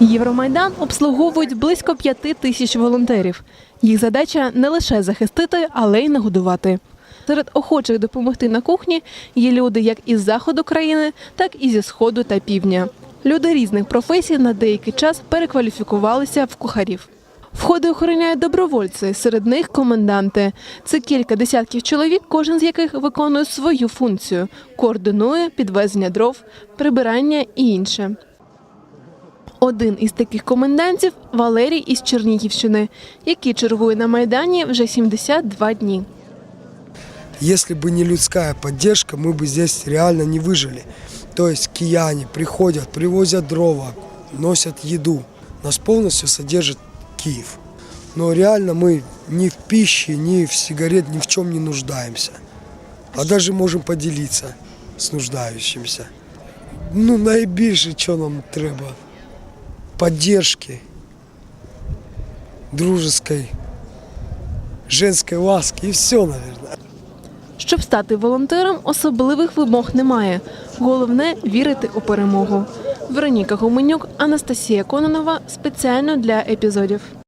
Євромайдан обслуговують близько п'яти тисяч волонтерів. Їх задача не лише захистити, але й нагодувати. Серед охочих допомогти на кухні є люди як із заходу країни, так і зі сходу та півдня. Люди різних професій на деякий час перекваліфікувалися в кухарів. Входи охороняють добровольці, серед них коменданти. Це кілька десятків чоловік, кожен з яких виконує свою функцію, координує підвезення дров, прибирання і інше. Один із таких комендантів Валерій із Чернігівщини, який чергує на майдані вже 72 дні. Если бы не людская поддержка, мы бы здесь реально не выжили. То есть кияне приходят, привозят дрова, носят еду. Нас полностью содержит Киев. Но реально мы ни в пище, ни в сигарет, ни в чем не нуждаемся. А даже можем поделиться с нуждающимся. Ну, найбільше, що нам треба. Поддержки. Дружеской, женской ласки и все, наверное. Щоб стати волонтером, особливих вимог немає. Головне вірити у перемогу. Вероніка Гуменюк, Анастасія Кононова спеціально для епізодів.